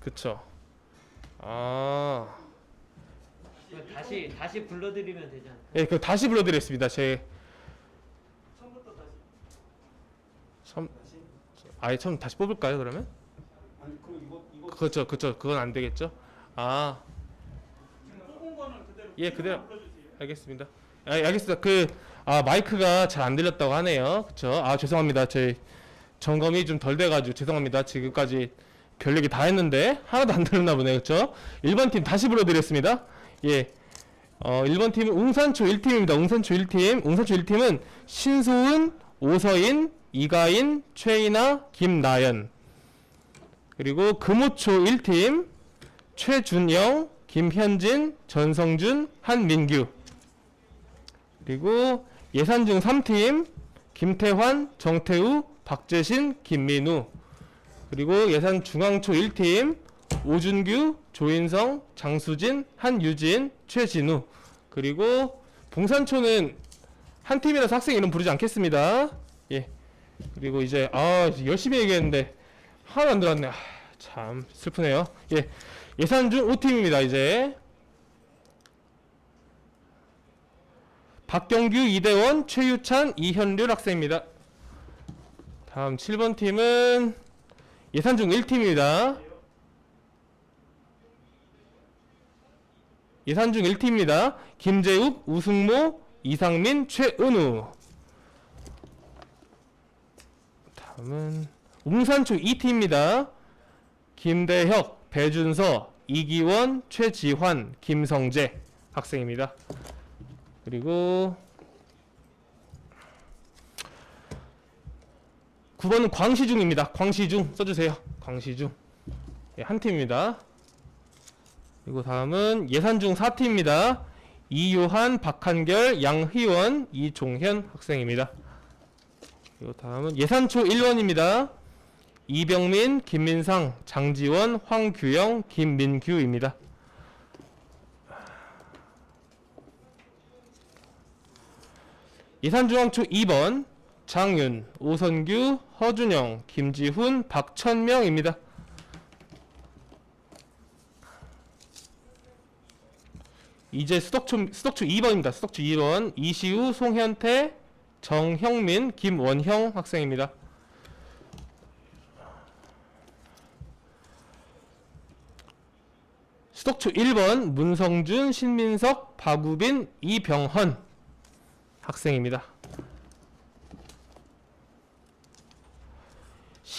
그쵸. 아, 다시 다시 불러드리면 되지 않을까? 예, 그 다시 불러드리겠습니다. 제 처음부터 다시 처음, 다시 아예 처음 다시 뽑을까요? 그러면? 아니 그럼 이거 이거 그렇죠, 그렇죠. 그건 안 되겠죠. 아, 지금 뽑은 거는 그대로 예, 그대로. 불러주세요. 알겠습니다. 아, 알겠습니다. 그, 아, 마이크가 잘 안 들렸다고 하네요. 그쵸? 아, 죄송합니다. 저희 점검이 좀 덜 돼가지고 죄송합니다. 지금까지 별 얘기 다 했는데 하나도 안 들었나 보네요. 그쵸? 1번 팀 다시 불러드렸습니다. 예. 어, 1번 팀은 웅산초 1팀입니다. 웅산초 1팀. 웅산초 1팀은 신소은, 오서인, 이가인, 최이나, 김나연. 그리고 금호초 1팀 최준영, 김현진, 전성준, 한민규. 그리고 예산중 3팀 김태환, 정태우, 박재신, 김민우. 그리고 예산 중앙초 1팀 오준규, 조인성, 장수진, 한유진, 최진우. 그리고 봉산초는 한 팀이라서 학생 이름 부르지 않겠습니다. 예. 그리고 이제 아 열심히 얘기했는데 하나 안 들었네. 아, 참 슬프네요. 예. 예산 중 5팀입니다. 이제 박경규, 이대원, 최유찬, 이현률 학생입니다. 다음 7번 팀은 예산 중 1팀입니다. 예산 중 1팀입니다. 김재욱, 우승모, 이상민, 최은우. 다음은 웅산초 2팀입니다. 김대혁, 배준서, 이기원, 최지환, 김성재 학생입니다. 그리고 9번은 광시중입니다. 광시중 써주세요. 광시중. 예, 한 팀입니다. 그리고 다음은 예산중 4팀입니다. 이유한, 박한결, 양희원, 이종현 학생입니다. 그리고 다음은 예산초 1원입니다. 이병민, 김민상, 장지원, 황규영, 김민규입니다. 예산중앙초 2번 장윤, 오선규, 허준영, 김지훈, 박천명입니다. 이제 수덕초 수덕초 2번입니다. 수덕초 2번 이시우, 송현태, 정형민, 김원형 학생입니다. 수덕초 1번 문성준, 신민석, 박우빈, 이병헌 학생입니다.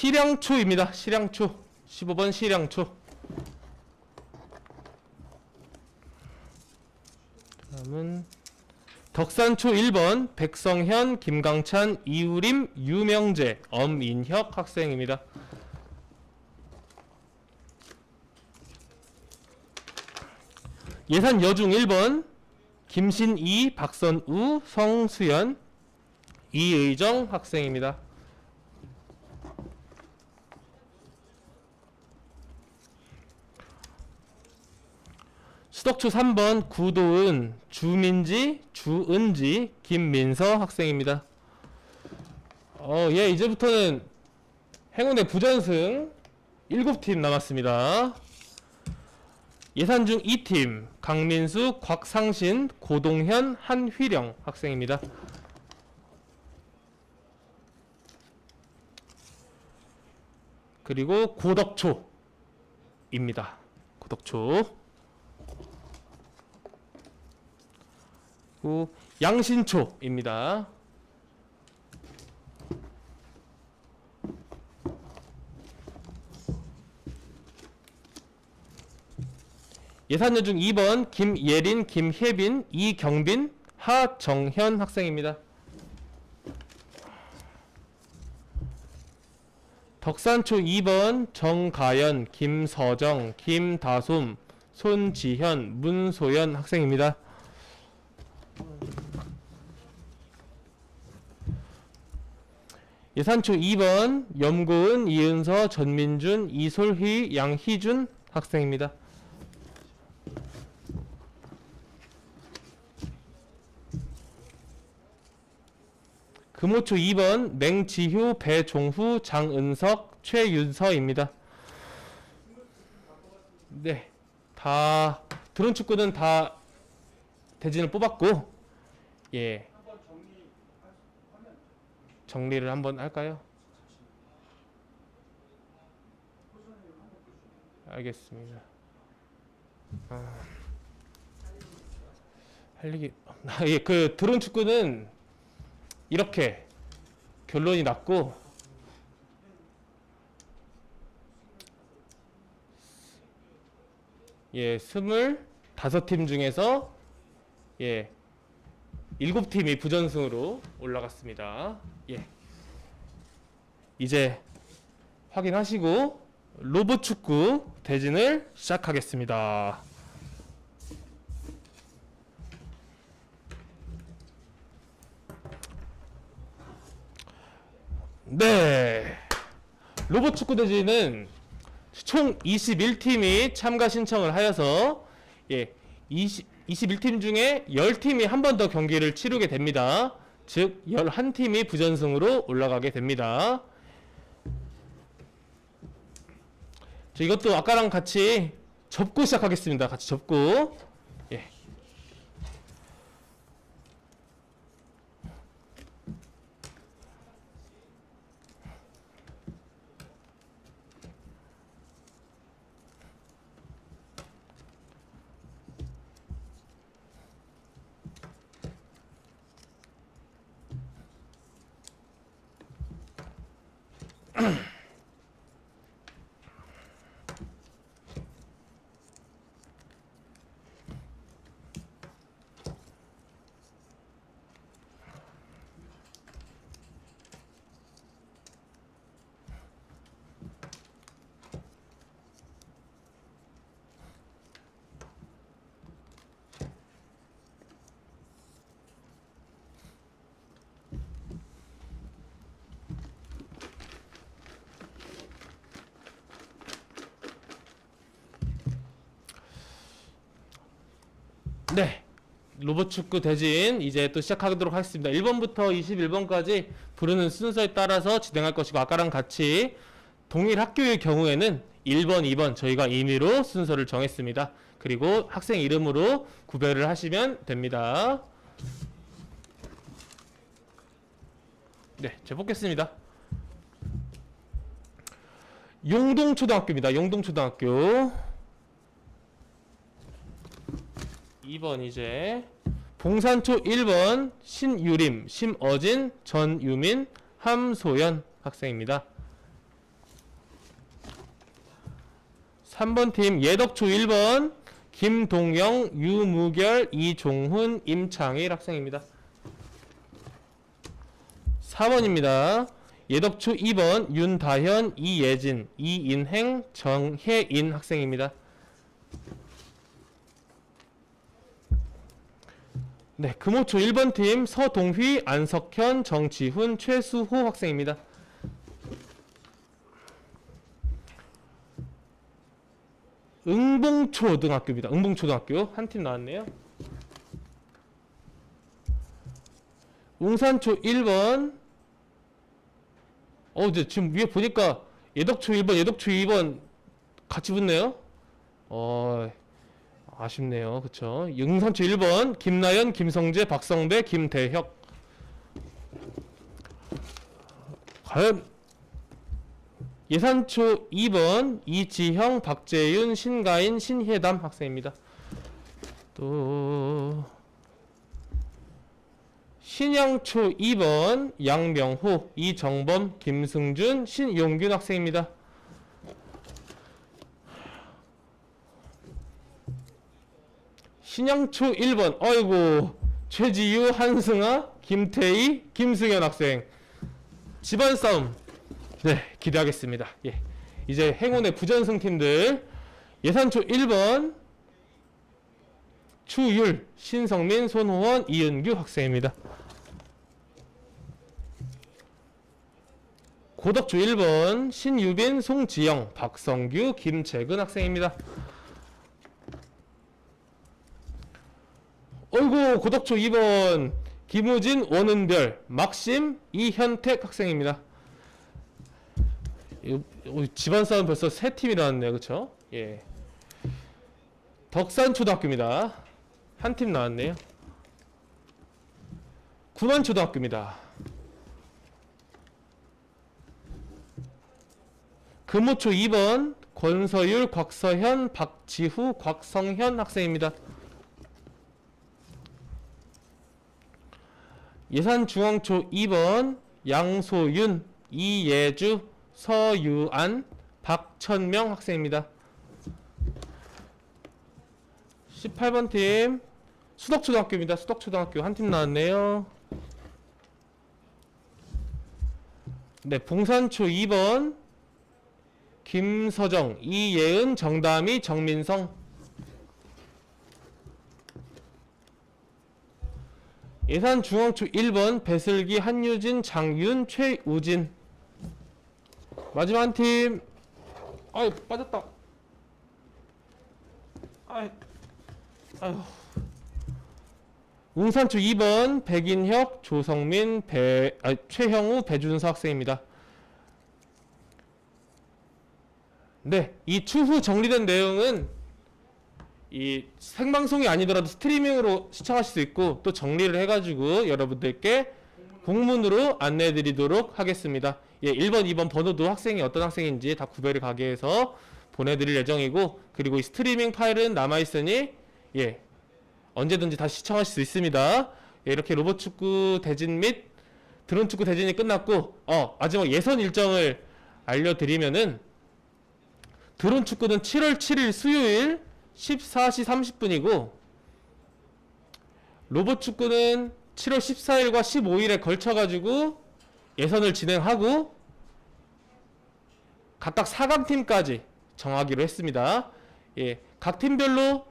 시량초입니다. 시량초. 15번 시량초. 다음은 덕산초 1번 백성현, 김강찬, 이우림, 유명재, 엄인혁 학생입니다. 예산 여중 1번 김신이, 박선우, 성수연, 이의정 학생입니다. 수덕초 3번 구도은, 주민지, 주은지, 김민서 학생입니다. 어, 예, 이제부터는 행운의 부전승 7팀 남았습니다. 예산 중 2팀 강민수, 곽상신, 고동현, 한휘령 학생입니다. 그리고 고덕초입니다. 고덕초. 그리고 양신초입니다. 예산여 중 2번 김예린, 김혜빈, 이경빈, 하정현 학생입니다. 덕산초 2번 정가연, 김서정, 김다솜, 손지현, 문소연 학생입니다. 예산초 2번 염고은, 이은서, 전민준, 이솔희, 양희준 학생입니다. 금호초 2번 맹지효, 배종후, 장은석, 최윤서입니다. 네, 다 드론 축구는 다 대진을 뽑았고, 예, 정리를 한번 할까요? 알겠습니다. 아, 할 얘기, 아, 예, 그 드론 축구는 이렇게 결론이 났고, 예, 스물 다섯 팀 중에서 예, 일곱 팀이 부전승으로 올라갔습니다. 예. 이제 확인하시고 로봇 축구 대진을 시작하겠습니다. 네. 로봇 축구 대진은 총 21팀이 참가 신청을 하여서 예, 20, 21팀 중에 10팀이 한 번 더 경기를 치르게 됩니다. 즉 11팀이 부전승으로 올라가게 됩니다. 자, 이것도 아까랑 같이 접고 시작하겠습니다. 같이 접고. 예. 네. 로봇 축구 대진 이제 또 시작하도록 하겠습니다. 1번부터 21번까지 부르는 순서에 따라서 진행할 것이고 아까랑 같이 동일 학교의 경우에는 1번, 2번 저희가 임의로 순서를 정했습니다. 그리고 학생 이름으로 구별을 하시면 됩니다. 네, 제 뽑겠습니다. 용동초등학교입니다. 용동초등학교. 2번 이제 봉산초 1번 신유림, 심어진, 전유민, 함소연 학생입니다. 3번 팀 예덕초 1번 김동영, 유무결, 이종훈, 임창일 학생입니다. 4번입니다. 예덕초 2번 윤다현, 이예진, 이인행, 정혜인 학생입니다. 네, 금호초 1번 팀 서동휘, 안석현, 정지훈, 최수호 학생입니다. 응봉초등학교입니다. 응봉초등학교 한 팀 나왔네요. 웅산초 1번 어, 이제 지금 위에 보니까 예덕초 1번, 예덕초 2번 같이 붙네요. 어, 아쉽네요. 그쵸? 응산초 1번 김나연, 김성재, 박성배, 김대혁 과연 예산초 2번 이지형, 박재윤, 신가인, 신혜담 학생입니다. 또 신양초 2번 양명호, 이정범, 김승준, 신용균 학생입니다. 신양초 1번. 어이구. 최지유, 한승아, 김태희, 김승현 학생. 집안 싸움. 네 기대하겠습니다. 예. 이제 행운의 부전승 팀들. 예산초 1번. 추율, 신성민, 손호원, 이은규 학생입니다. 고덕초 1번. 신유빈, 송지영, 박성규, 김채근 학생입니다. 어이구 고덕초 2번 김우진, 원은별, 막심, 이현택 학생입니다. 집안 싸움 벌써 세 팀이 나왔네요, 그렇죠? 예. 덕산초등학교입니다. 한 팀 나왔네요. 군원초등학교입니다. 금호초 2번 권서율, 곽서현, 박지후, 곽성현 학생입니다. 예산중앙초 2번 양소윤, 이예주, 서유안, 박천명 학생입니다. 18번 팀 수덕초등학교입니다. 수덕초등학교 한 팀 나왔네요. 네, 봉산초 2번 김서정, 이예은, 정다미, 정민성. 예산 중앙초 1번 배슬기, 한유진, 장윤, 최우진. 마지막 한 팀. 아유 빠졌다. 아이, 아유. 웅산초 2번 백인혁, 조성민, 배, 아, 최형우, 배준서 학생입니다. 네, 이 추후 정리된 내용은 이 생방송이 아니더라도 스트리밍으로 시청하실 수 있고 또 정리를 해가지고 여러분들께 공문으로 안내해드리도록 하겠습니다. 예, 1번, 2번 번호도 학생이 어떤 학생인지 다 구별이 가게 해서 보내드릴 예정이고 그리고 이 스트리밍 파일은 남아있으니 예, 언제든지 다시 시청하실 수 있습니다. 예, 이렇게 로봇 축구 대진 및 드론 축구 대진이 끝났고 어, 마지막 예선 일정을 알려드리면은 드론 축구는 7월 7일 수요일 14시 30분이고 로봇 축구는 7월 14일과 15일에 걸쳐 가지고 예선을 진행하고 각각 4강 팀까지 정하기로 했습니다. 예, 각 팀별로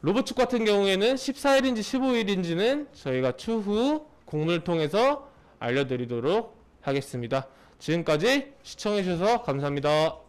로봇 축구 같은 경우에는 14일인지 15일인지는 저희가 추후 공문을 통해서 알려드리도록 하겠습니다. 지금까지 시청해주셔서 감사합니다.